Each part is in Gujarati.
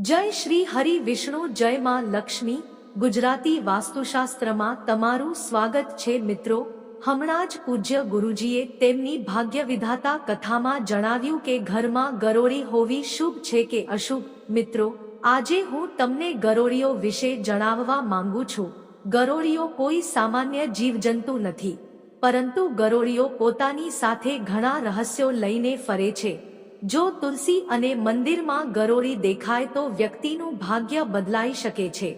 જય શ્રી હરિ વિષ્ણુ, જય માં લક્ષ્મી. ગુજરાતી વાસ્તુશાસ્ત્રમાં તમારું સ્વાગત છે મિત્રો. હમણાં જ પૂજ્ય ગુરુજીએ તેમની ભાગ્ય વિધાતા કથામાં જણાવ્યું કે ઘરમાં ગરોળી હોવી શુભ છે કે અશુભ. મિત્રો, આજે હું તમને ગરોળીઓ વિશે જણાવવા માંગુ છું. ગરોળીઓ કોઈ સામાન્ય જીવજંતુ નથી. પરંતુ ગરોળીઓ પોતાની સાથે ઘણા રહસ્યો લઈને ફરે છે. જો તુલસી અને મંદિરમાં ગરોળી દેખાય તો વ્યક્તિનું ભાગ્ય બદલાઈ શકે છે.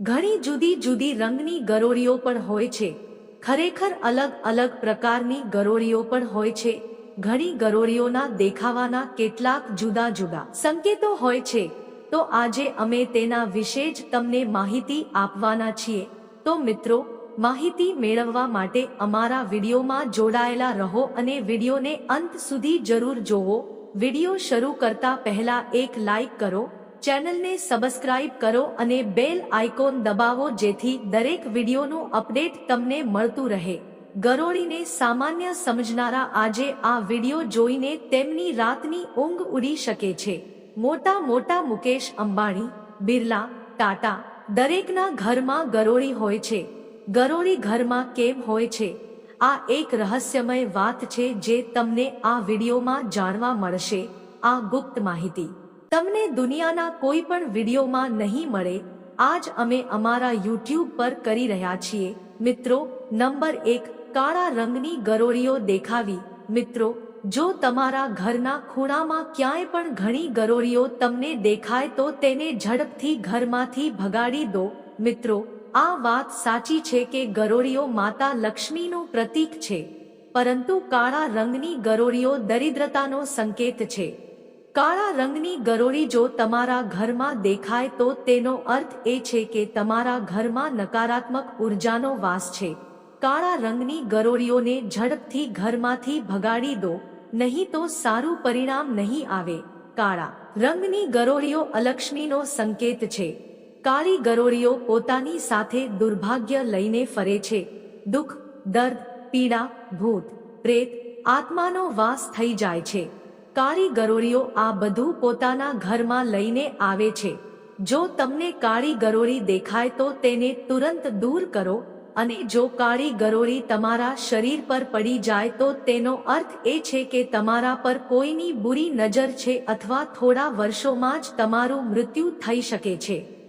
ઘણી જુદી જુદી રંગની ગરોળીઓ પણ હોય છે. ખરેખર અલગ અલગ પ્રકારની ગરોળીઓ પણ હોય છે. ઘણી ગરોળીઓના દેખાવાના કેટલાક જુદા જુદા સંકેતો હોય છે. તો આજે અમે તેના વિશે જ તમને માહિતી આપવાના છીએ. તો મિત્રો, માહિતી મેળવવા માટે અમારા વિડીયોમાં જોડાયેલા રહો અને વિડીયોને અંત સુધી જરૂર જોવો. વીડિયો શરૂ કરતા પહેલા એક લાઈક કરો, ચેનલને સબસ્ક્રાઇબ કરો અને બેલ આઇકોન દબાવો જેથી દરેક વિડીયોનું અપડેટ તમને મળતું રહે. ગરોળીને સામાન્ય સમજનારા આજે આ વીડિયો જોઈને તેમની રાતની ઊંઘ ઉડી શકે છે. મોટા મોટા મુકેશ અંબાણી, બિરલા, ટાટા દરેકના ઘરમાં ગરોળી હોય છે. ગરોળી ઘરમાં કેમ હોય છે? આ એક રહસ્યમય વાત છે જે તમને આ વિડીયોમાં જાણવા મળશે. આ ગુપ્ત માહિતી. તમને દુનિયાના કોઈ પણ વિડીયોમાં નહીં મળે. આજ અમે અમારા યુટ્યુબ પર કરી રહ્યા છીએ. મિત્રો, નંબર એક, કાળા રંગની ગરોળીઓ દેખાવી. મિત્રો, જો તમારા ઘરના ખૂણામાં ક્યાંય પણ ઘણી ગરોળીઓ તમને દેખાય તો તેને ઝડપથી ઘરમાંથી ભગાડી દો. મિત્રો આ વાત સાચી છે કે ગરોળીઓ માતા લક્ષ્મીનું પ્રતીક છે, પરંતુ કાળા રંગની ગરોળીઓ દરિદ્રતાનો સંકેત છે. કાળા રંગની ગરોળી જો તમારા ઘરમાં દેખાય તો તેનો અર્થ એ છે કે તમારા ઘરમાં નકારાત્મક ઉર્જાનો વાસ છે. કાળા રંગની ગરોળીઓને ઝડપથી ઘરમાંથી ભગાડી દો, નહીં તો સારું પરિણામ નહીં આવે. કાળા રંગની ગરોળીઓ અલક્ષ્મીનો સંકેત છે. કાળી ગરોળીઓ પોતાની સાથે દુર્ભાગ્ય લઈને ફરે છે. દુઃખ, દર્દ, પીડા, ભૂત, પ્રેત, આત્માનો વાસ થઈ જાય છે. કાળી ગરોળીઓ આ બધું પોતાના ઘરમાં લઈને આવે છે. જો તમને કાળી ગરોળી દેખાય તો તેને તુરંત દૂર કરો અને જો કાળી ગરોળી તમારા શરીર પર પડી જાય તો તેનો અર્થ એ છે કે તમારા પર કોઈની બુરી નજર છે અથવા થોડા વર્ષોમાં જ તમારું મૃત્યુ થઈ શકે છે.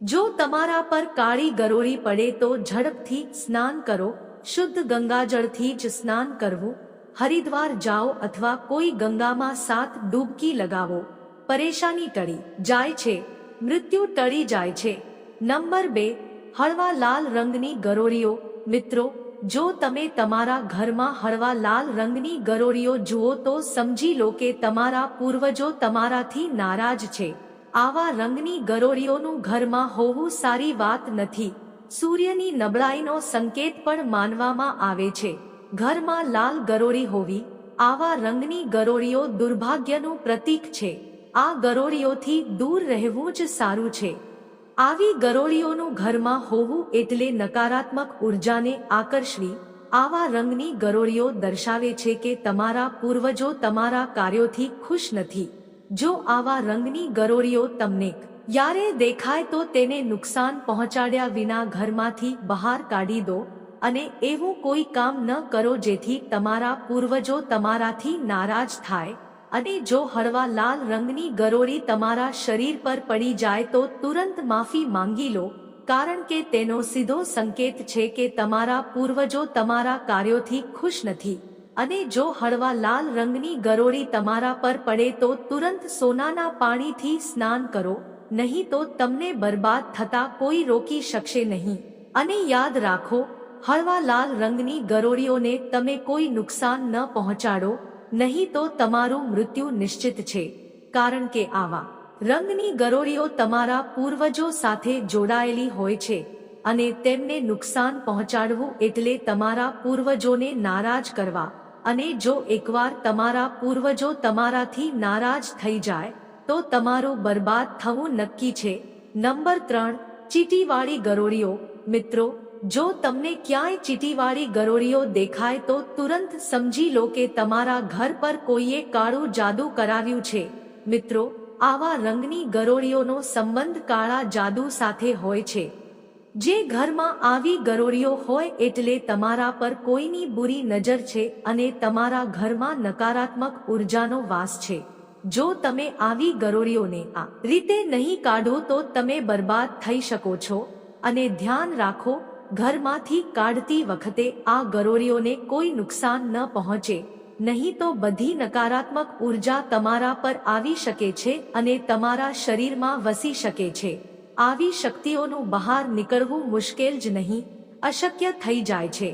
જો તમારા પર કાળી ગરોળી પડે તો ઝડપથી સ્નાન કરો, શુદ્ધ ગંગાજળથી જ સ્નાન કરવું, હરિદ્વાર જાઓ અથવા કોઈ ગંગામાં સાત ડૂબકી લગાવો. પરેશાની ટળી જાય છે, મૃત્યુ ટળી જાય છે. નંબર બે, હળવા લાલ રંગની ગરોળીઓ. મિત્રો, જો તમે તમારા ઘરમાં હળવા લાલ રંગની ગરોળીઓ જુઓ તો સમજી લો કે તમારા પૂર્વજો તમારાથી નારાજ છે. આવા રંગની ગરોળીઓનું ઘરમાં હોવું સારી વાત નથી. સૂર્યની નબળાઈનો સંકેત પણ માનવામાં આવે છે. ઘરમાં લાલ ગરોળી હોવી, આવા રંગની ગરોળીઓ દુર્ભાગ્યનું પ્રતીક છે. આ ગરોળીઓથી દૂર રહેવું જ સારું છે. આવી ગરોળીઓનું ઘરમાં હોવું એટલે નકારાત્મક ઉર્જાને આકર્ષવી, આવા રંગની ગરોળીઓ દર્શાવે છે કે તમારા પૂર્વજો તમારા કાર્યોથી ખુશ નથી. જો આવા રંગની ગરોરીઓ તમને યારે દેખાય તો તેને નુકસાન પહોંચાડ્યા વિના ઘરમાંથી બહાર કાઢી દો અને એવું કોઈ કામ ન કરો જેથી તમારા પૂર્વજો તમારાથી નારાજ થાય અને જો હળવા લાલ રંગની ગરોરી તમારા શરીર પર પડી જાય તો તુરંત માફી માંગી લો, કારણ કે તેનો સીધો સંકેત છે કે તમારા પૂર્વજો તમારા કાર્યોથી ખુશ નથી. અને જો હળવા લાલ રંગની ગરોળી તમારા પર પડે તો તુરંત સોનાના પાણીથી સ્નાન કરો, નહીં તો તમને બરબાદ થતા કોઈ રોકી શકશે નહીં. અને યાદ રાખો, હળવા લાલ રંગની ગરોળીઓને તમે કોઈ નુકસાન ન પહોંચાડો, નહીં તો તમારું મૃત્યુ નિશ્ચિત છે. કારણ કે આવા રંગની ગરોળીઓ તમારા પૂર્વજો સાથે જોડાયેલી હોય છે, અને તેમને નુકસાન પહોંચાડવું એટલે તમારા પૂર્વજોને નારાજ કરવા. અને જો એકવાર તમારા પૂર્વજો તમારાથી નારાજ થઈ જાય, તો તમારું બરબાદ થવું નક્કી છે. નંબર ત્રણ, ચીટીવાળી ગરોળીઓ. મિત્રો, જો તમને ક્યાંય ચીટીવાળી ગરોળીઓ દેખાય તો તુરંત સમજી લો કે તમારા ઘર પર કોઈએ કાળું જાદુ કરાવ્યું છે. મિત્રો, આવા રંગની ગરોળીઓનો સંબંધ કાળા જાદુ સાથે હોય છે. જે ઘરમાં આવી ગરોળીઓ હોય એટલે તમારા પર કોઈની બુરી નજર છે અને તમારા ઘરમાં નકારાત્મક ઉર્જાનો વાસ છે. જો તમે આવી ગરોળીઓને આ રીતે નહીં કાઢો તો તમે બરબાદ થઈ શકો છો. અને ધ્યાન રાખો, ઘરમાંથી કાઢતી વખતે આ ગરોળીઓને કોઈ નુકસાન ન પહોંચે. નહીં તો બધી નકારાત્મક ઊર્જા તમારા પર આવી શકે છે અને તમારા શરીરમાં વસી શકે છે. આવી શક્તિઓનું બહાર નીકળવું મુશ્કેલ જ નહીં, અશક્ય થઈ જાય છે.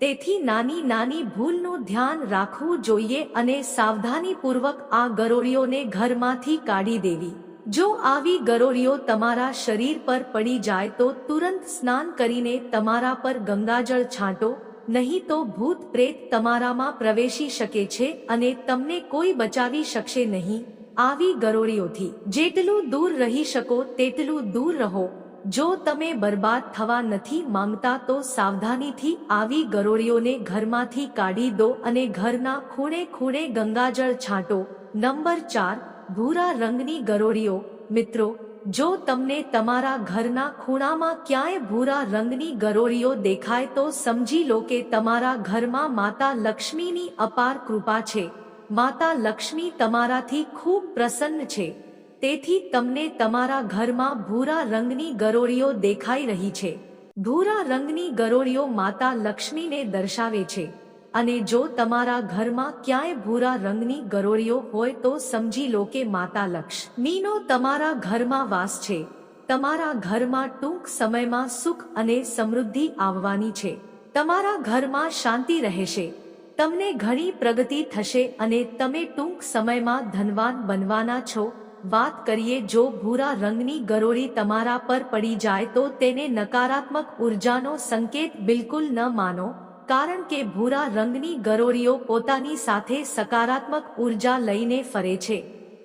તેથી નાની નાની ભૂલનું ધ્યાન રાખવું જોઈએ અને સાવધાનીપૂર્વક આ ગરોળીઓને ઘરમાંથી કાઢી દેવી. જો આવી ગરોળીઓ તમારા શરીર પર પડી જાય તો તુરંત સ્નાન કરીને તમારા પર ગંગાજળ છાંટો, નહીં તો ભૂત પ્રેત તમારામાં પ્રવેશી શકે છે અને તમને કોઈ બચાવી શકશે નહીં. આવી ગરોળીઓથી, જેટલું દૂર રહી શકો તેટલું દૂર રહો. જો તમે બરબાદ થવા નથી માંગતા તો સાવધાનીથી આવી ગરોળીઓને ઘરમાંથી કાઢી દો અને ઘરના ખૂણે ખૂણે ગંગાજળ છાંટો. નંબર ચાર, ભૂરા રંગની ગરોળીઓ. મિત્રો, જો તમને તમારા ઘરના ખૂણામાં ક્યાંય ભૂરા રંગની ગરોળીઓ દેખાય તો સમજી લો કે તમારા ઘરમાં માતા લક્ષ્મીની અપાર કૃપા છે. માતા લક્ષ્મી તમારાથી ખૂબ પ્રસન્ન છે. તેથી તમને તમારા ઘરમાં ભૂરા રંગની ગરોળીઓ દેખાઈ રહી છે. ભૂરા રંગની ગરોળીઓ માતા લક્ષ્મીને દર્શાવે છે. અને જો તમારા ઘરમાં ક્યાંય ભૂરા રંગની ગરોળીઓ હોય તો સમજી લો કે માતા લક્ષ્મીનો તમારા ઘરમાં વાસ છે. તમારા ઘરમાં ટૂંક સમયમાં સુખ અને સમૃદ્ધિ આવવાની છે. તમારા ઘરમાં શાંતિ રહેશે. તમને ઘણી પ્રગતિ થશે અને તમે ટૂંક સમયમાં ધનવાન બનવાના છો. વાત કરીએ જો ભૂરા રંગની ગરોળી તમારા પર પડી જાય તો તેને નકારાત્મક ઉર્જાનો સંકેત બિલકુલ ન માનો, કારણ કે ભૂરા રંગની ગરોળીઓ પોતાની સાથે સકારાત્મક ઊર્જા લઈને ફરે છે.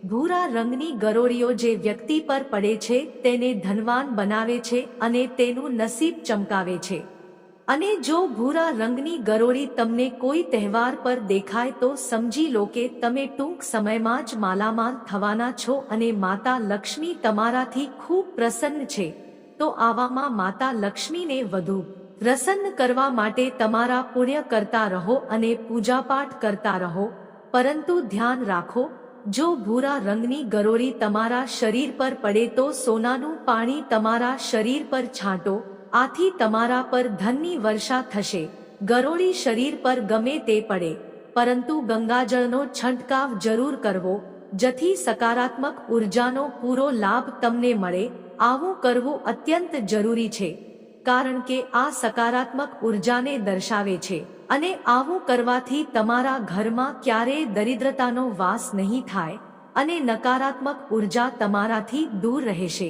ભૂરા રંગની ગરોળીઓ જે વ્યક્તિ પર પડે છે તેને ધનવાન બનાવે છે અને તેનું નસીબ ચમકાવે છે. અને જો ભૂરા રંગની ગરોળી તમને કોઈ તહેવાર પર દેખાય તો સમજી લો કે તમે ટૂંક સમયમાં જ માલામાલ થવાના છો અને માતા લક્ષ્મી તમારાથી ખૂબ પ્રસન્ન છે. તો આવામાં માતા લક્ષ્મીને વધુ પ્રસન્ન કરવા માટે તમારા પુણ્ય કરતા રહો અને પૂજાપાઠ કરતા રહો. પરંતુ ધ્યાન રાખો, જો ભૂરા રંગની ગરોળી તમારા શરીર પર પડે તો સોનાનું પાણી તમારા શરીર પર છાંટો. આથી તમારા પર ધનની વર્ષા થશે. ગરોળી શરીર પર ગમે તે પડે, પરંતુ ગંગાજળનો છંટકાવ જરૂર કરવો, જેથી સકારાત્મક ઉર્જાનો પૂરો લાભ તમને મળે, આવું કરવું અત્યંત જરૂરી છે, કારણ કે આ સકારાત્મક ઉર્જાને દર્શાવે છે, અને આવું કરવાથી તમારા ઘરમાં ક્યારેય દરિદ્રતાનો વાસ નહીં થાય, અને નકારાત્મક ઊર્જા તમારાથી દૂર રહેશે.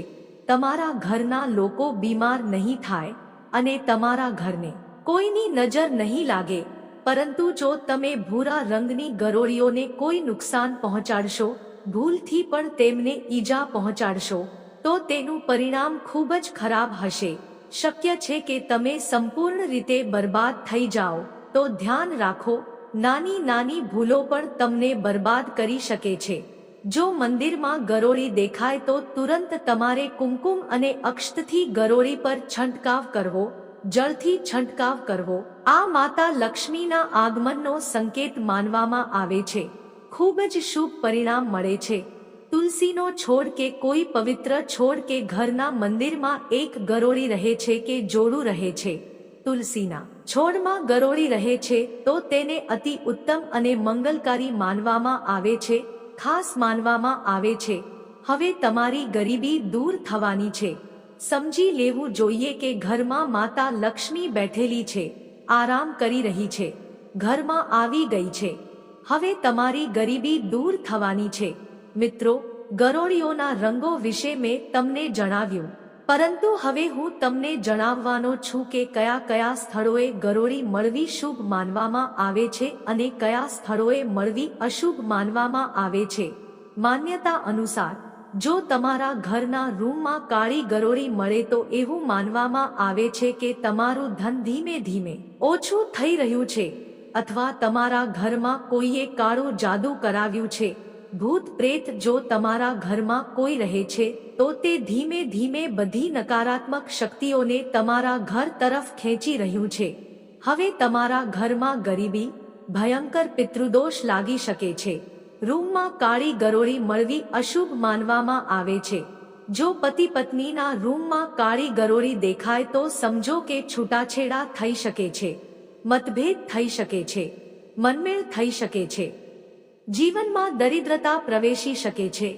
તમારા ઘરના લોકો બીમાર નહીં થાય અને તમારા ઘરને કોઈની નજર નહીં લાગે, પરંતુ જો તમે ભૂરા રંગની ગરોળીઓને કોઈ નુકસાન પહોંચાડશો, ભૂલથી પણ તેમને ઈજા પહોંચાડશો, તો તેનું પરિણામ ખૂબ જ ખરાબ હશે. શક્ય છે કે તમે સંપૂર્ણ રીતે બરબાદ થઈ જાઓ, તો ધ્યાન રાખો નાની નાની ભૂલો પણ તમને બરબાદ કરી શકે છે. જો મંદિરમાં ગરોળી દેખાય તો તુરંત તમારે કુમકુમ અને અક્ષતથી ગરોળી પર છંટકાવ કરવો, જળથી છંટકાવ કરવો. આ માતા લક્ષ્મીના આગમનનો સંકેત માનવામાં આવે છે. ખૂબ જ શુભ પરિણામ મળે છે. તુલસીનો છોડ કે કોઈ પવિત્ર છોડ કે ઘરના મંદિરમાં એક ગરોળી રહે છે કે જોડું રહે છે. તુલસીના છોડમાં ગરોળી રહે છે તો તેને અતિ ઉત્તમ અને મંગલકારી માનવામાં આવે છે. ખાસ માનવામાં આવે છે. હવે તમારી ગરીબી દૂર થવાની છે. સમજી લેવું જોઈએ કે ઘરમાં માતા લક્ષ્મી બેઠેલી છે. આરામ કરી રહી છે. ઘરમાં આવી ગઈ છે. હવે તમારી ગરીબી દૂર થવાની છે. મિત્રો, ગરોળીઓના રંગો વિશે મેં તમને જણાવ્યું. પરંતુ હવે હું તમને જણાવવાનો છું કે કયા કયા સ્થળોએ ગરોળી મળવી શુભ માનવામાં આવે છે અને કયા સ્થળોએ મળવી અશુભ માનવામાં આવે છે. માન્યતા અનુસાર, જો તમારા ઘરના રૂમમાં કાળી ગરોળી મળે તો એવું માનવામાં આવે છે કે તમારું ધન ધીમે ધીમે ઓછું થઈ રહ્યું છે, અથવા તમારા ઘરમાં કોઈએ કાળું જાદુ કરાવ્યું છે. ભૂત પ્રેત જો તમારા ઘરમાં કોઈ રહે છે, તો તે ધીમે ધીમે બધી નકારાત્મક શક્તિઓને તમારા ઘર તરફ ખેંચી રહ્યું છે. હવે તમારા ઘરમાં ગરીબી, ભયંકર પિતૃદોષ લાગી શકે છે. રૂમમાં કાળી ગરોળી મળવી અશુભ માનવામાં આવે છે. જો પતિ પત્નીના રૂમમાં કાળી ગરોળી દેખાય તો સમજો કે છૂટાછેડા થઈ શકે છે. મતભેદ થઈ શકે છે. મનમેળ થઈ શકે છે. જીવનમાં દરિદ્રતા પ્રવેશી શકે છે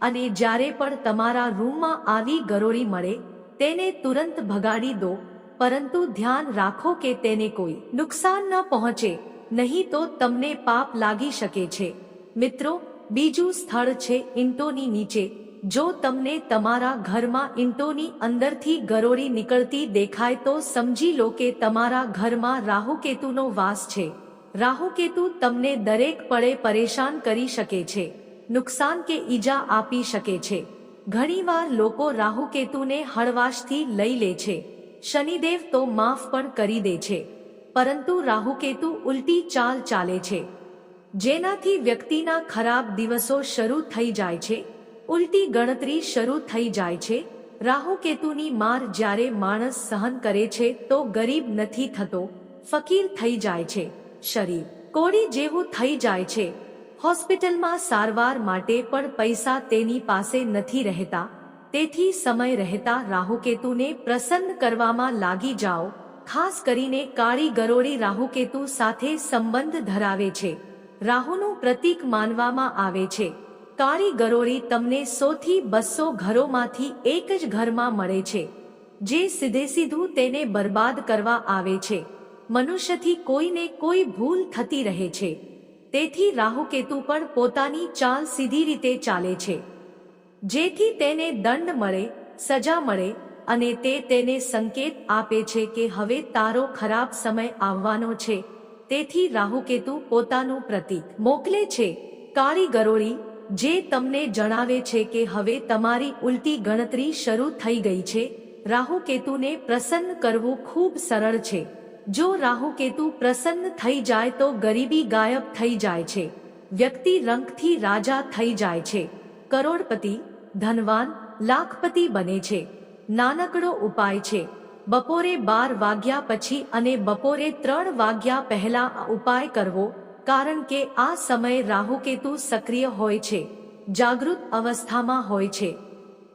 અને જ્યારે પણ તમારા રૂમમાં આવી ગરોળી મળે, તેને તુરંત ભગાડી દો, પરંતુ ધ્યાન રાખો કે તેને કોઈ નુકસાન ન પહોંચે, નહીં તો તમને પાપ લાગી શકે છે. મિત્રો, બીજું સ્થળ છે ઈંટોની નીચે. જો તમને તમારા ઘરમાં ઈંટોની અંદરથી ગરોળી નીકળતી દેખાય તો સમજી લો કે તમારા ઘરમાં રાહુકેતુનો વાસ છે. રાહુકેતુ તમને દરેક પળે પરેશાન કરી શકે છે, નુકસાન કે ઈજા આપી શકે છે. ઘણીવાર લોકો રાહુકેતુને હળવાશથી લઈ લે છે. શનિદેવ તો માફ પણ કરી દે છે. પરંતુ રાહુકેતુ ઉલટી ચાલ ચાલે છે. જેનાથી વ્યક્તિના ખરાબ દિવસો શરૂ થઈ જાય છે, ઉલટી ગણતરી શરૂ થઈ જાય છે. રાહુકેતુની માર જ્યારે માણસ સહન કરે છે તો ગરીબ નથી થતો, ફકીર થઈ જાય છે. શરીર. કોડી જેવું થઈ જાય છે. હોસ્પિટલમાં સારવાર માટે પણ પૈસા તેની પાસે નથી રહેતા. તેથી સમય રહેતા રાહુકેતુને પ્રસન્ન કરવામાં લાગી જાઓ. ખાસ કરીને કાળી ગરોળી રાહુકેતુ સાથે સંબંધ ધરાવે છે. રાહુનું પ્રતીક માનવામાં આવે છે. કાળી ગરોળી તમને સોથી બસો ઘરોમાંથી એક જ ઘરમાં મળે છે. જે સીધે સીધું તેને બરબાદ કરવા આવે છે. મનુષ્યથી કોઈને કોઈ ભૂલ થતી રહે છે. તેથી રાહુકેતુ પણ પોતાની ચાલ સીધી રીતે ચાલે છે. જેથી તેને દંડ મળે, સજા મળે, અને તે તેને સંકેત આપે છે કે હવે તારો ખરાબ સમય આવવાનો છે. તેથી રાહુકેતુ પોતાનું પ્રતીક મોકલે છે. કાળી ગરોળી, જે તમને જણાવે છે કે હવે તમારી ઉલટી ગણતરી શરૂ થઈ ગઈ છે. રાહુકેતુને પ્રસન્ન કરવું ખૂબ સરળ છે. જો રાહુકેતુ પ્રસન્ન થઈ જાય તો ગરીબી ગાયબ થઈ જાય છે. વ્યક્તિ રંગથી રાજા થઈ જાય છે. કરોડપતિ, ધનવાન, લાખપતિ બને છે. નાનકડો ઉપાય છે. બપોરે બાર વાગ્યા પછી અને બપોરે ત્રણ વાગ્યા પહેલા ઉપાય કરવો, કારણ કે આ સમયે રાહુકેતુ સક્રિય હોય છે. જાગૃત અવસ્થામાં હોય છે.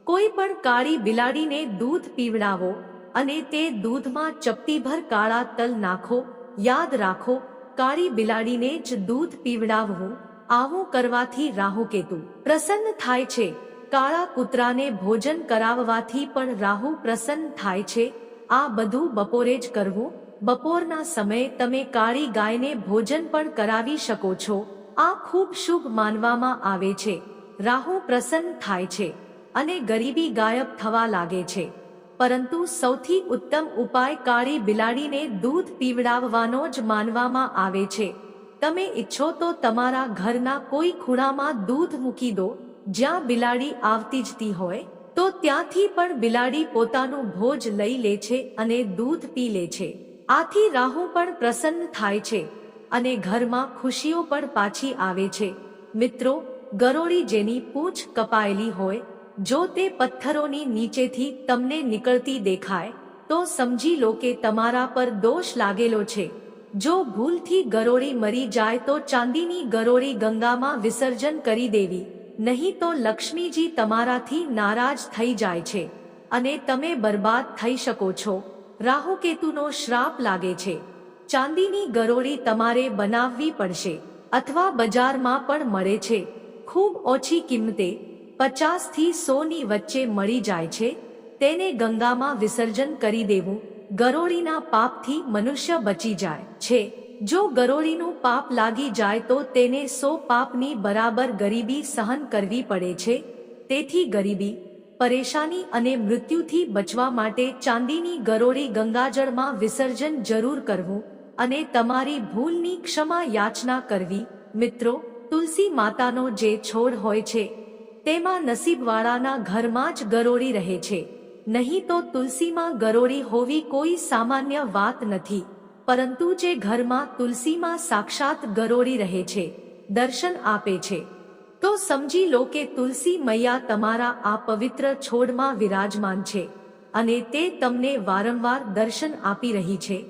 કોઈ પણ કાળી બિલાડીને દૂધ પીવડાવો અને તે દૂધમાં ચપટીભર કાળા તલ નાખો, યાદ રાખો, કાળી બિલાડીને જ દૂધ પીવડાવવું, આવું કરવાથી રાહુકેતુ પ્રસન્ન થાય છે. કાળા કૂતરાને ભોજન કરાવવાથી પણ રાહુ પ્રસન્ન થાય છે. આ બધું બપોરે જ કરવું. બપોરના સમયે તમે કાળી ગાયને ભોજન પણ કરાવી શકો છો. આ ખૂબ શુભ માનવામાં આવે છે. રાહુ પ્રસન્ન થાય છે અને ગરીબી ગાયબ થવા લાગે છે. પરંતુ સૌથી ઉત્તમ ઉપાય કાળી બિલાડીને દૂધ પીવડાવવાનો જ માનવામાં આવે છે. તમે ઈચ્છો તો તમારા ઘરના કોઈ ખૂણામાં દૂધ મૂકી દો, જ્યાં બિલાડી આવતી જતી હોય, તો ત્યાંથી પણ બિલાડી પોતાનું ભોજ લઈ લે છે અને દૂધ પી લે છે. આથી રાહુ પણ પ્રસન્ન થાય છે અને ઘરમાં ખુશીઓ પણ પાછી આવે છે. મિત્રો, ગરોળી જેની પૂંછ કપાયેલી હોય જો તે પથ્થરોની નીચેથી તમને નીકળતી દેખાય, તો સમજી લો કે તમારા પર દોષ લાગેલો છે. જો ભૂલથી ગરોળી મરી જાય તો ચાંદીની ગરોળી ગંગામાં વિસર્જન કરી દેવી, નહીં તો લક્ષ્મીજી તમારાથી નારાજ થઈ જાય છે અને તમે બરબાદ થઈ શકો છો. રાહુકેતુનો શ્રાપ લાગે છે. ચાંદીની ગરોળી તમારે બનાવવી પડશે અથવા બજારમાં પણ મળે છે. ખૂબ ઓછી કિંમતે પચાસથી સોની વચ્ચે મળી જાય છે, તેને ગંગામાં વિસર્જન કરી દેવું ગરોળીના પાપથી મનુષ્ય બચી જાય છે. જો ગરોળીનું પાપ લાગી જાય તો તેને સો પાપની બરાબર ગરીબી સહન કરવી પડે છે. તેથી ગરીબી, પરેશાની અને મૃત્યુથી બચવા માટે ચાંદીની ગરોળી ગંગાજળમાં વિસર્જન જરૂર કરવું અને તમારી ભૂલની ક્ષમા યાચના કરવી. મિત્રો, તુલસી માતાનો જે છોડ હોય છે તેમાં નસીબવાળાના ઘરમાં જ ગરોળી રહે છે. નહીં તો તુલસીમાં ગરોળી હોવી કોઈ સામાન્ય વાત નથી. પરંતુ જે ઘરમાં તુલસીમાં સાક્ષાત ગરોળી રહે છે, દર્શન આપે છે. તો સમજી લો કે તુલસી મૈયા તમારા આ પવિત્ર છોડમાં વિરાજમાન છે અને તે તમને વારંવાર દર્શન આપી રહી છે.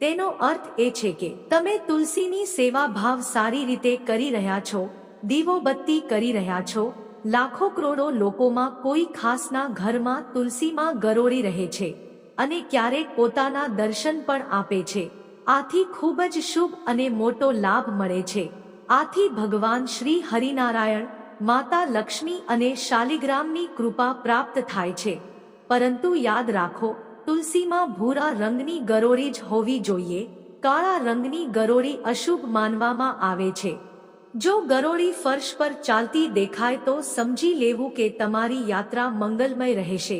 તેનો અર્થ એ છે કે તમે તુલસીની સેવા ભાવ સારી રીતે કરી રહ્યા છો, દીવો બત્તી કરી રહ્યા છો લાખો કરોડો લોકોમાં કોઈ ખાસના ઘરમાં તુલસીમાં ગરોળી રહે છે અને ક્યારેક પોતાના દર્શન પણ આપે છે. આથી ખૂબ જ શુભ અને મોટો લાભ મળે છે. આથી ભગવાન શ્રી હરિનારાયણ, માતા લક્ષ્મી અને શાલિગ્રામની કૃપા પ્રાપ્ત થાય છે. પરંતુ યાદ રાખો, તુલસીમાં ભૂરા રંગની ગરોળી જ હોવી જોઈએ. કાળા રંગની ગરોળી અશુભ માનવામાં આવે છે. જો ગરોળી ફર્શ પર ચાલતી દેખાય તો સમજી લેવું કે તમારી યાત્રા મંગલમય રહેશે.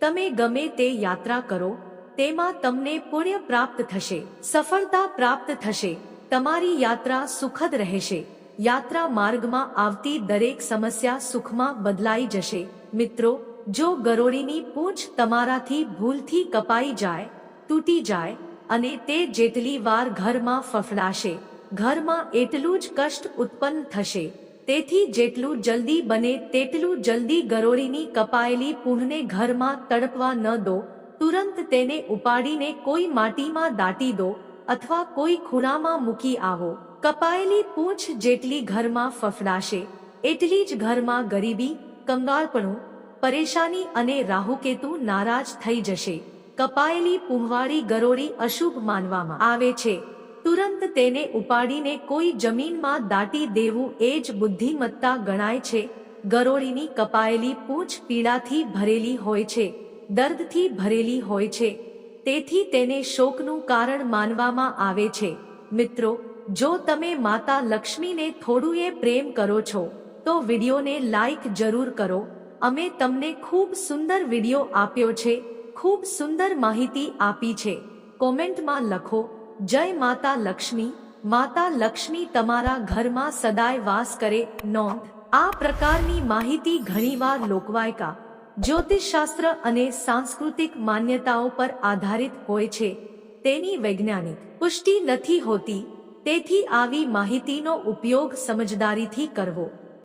તમે ગમે તે યાત્રા કરો, તેમાં તમને પુણ્ય પ્રાપ્ત થશે, સફળતા પ્રાપ્ત થશે, તમારી યાત્રા સુખદ રહેશે. યાત્રા માર્ગમાં આવતી દરેક સમસ્યા સુખમાં બદલાઈ જશે. મિત્રો, જો ગરોળીની પૂંછ તમારાથી ભૂલથી કપાઈ જાય, તૂટી જાય અને તે જેટલી વાર ઘરમાં ફફડાશે ઘરમાં એટલું જ કષ્ટ ઉત્પન્ન થશે. તેથી જેટલું જલ્દી બને તેટલું જલ્દી ગરોળીની કપાયેલી પૂહને ઘરમાં તડપવા ન દો. તુરંત તેને ઉપાડીને કોઈ માટીમાં દાટી દો અથવા કોઈ ખૂણામાં મૂકી આવો. કપાયેલી પૂંછ જેટલી ઘરમાં ફફડાશે, એટલી જ ઘરમાં ગરીબી, કંગાળપણું, પરેશાની અને રાહુકેતુ નારાજ થઈ જશે. કપાયેલી પૂંહવાળી ગરોળી અશુભ માનવામાં આવે છે. તુરંત તેને ઉપાડીને કોઈ જમીનમાં દાટી દેવું એ જ બુદ્ધિમત્તા ગણાય છે. ગરોળીની કપાયેલી પૂંછ પીડાથી ભરેલી હોય છે, દર્દથી ભરેલી હોય છે. તેથી તેને શોકનું કારણ માનવામાં આવે છે. મિત્રો, જો તમે માતા લક્ષ્મીને થોડું પ્રેમ કરો છો, તો વિડીયોને લાઈક જરૂર કરો. અમે તમને ખૂબ સુંદર વીડિયો આપ્યો છે, ખૂબ સુંદર માહિતી આપી છે. કોમેન્ટમાં લખો જય માતા લક્ષ્મી માતા લક્ષ્મી તમારા ઘરમાં સદાય વાસ કરે. નોંધ, આ પ્રકારની માહિતી ઘણીવાર લોકવાયકા, જ્યોતિષશાસ્ત્ર અને સાંસ્કૃતિક માન્યતાઓ પર આધારિત હોય છે. તેની વૈજ્ઞાનિક પુષ્ટિ નથી હોતી, તેથી આવી માહિતીનો ઉપયોગ સમજદારીથી કરવો.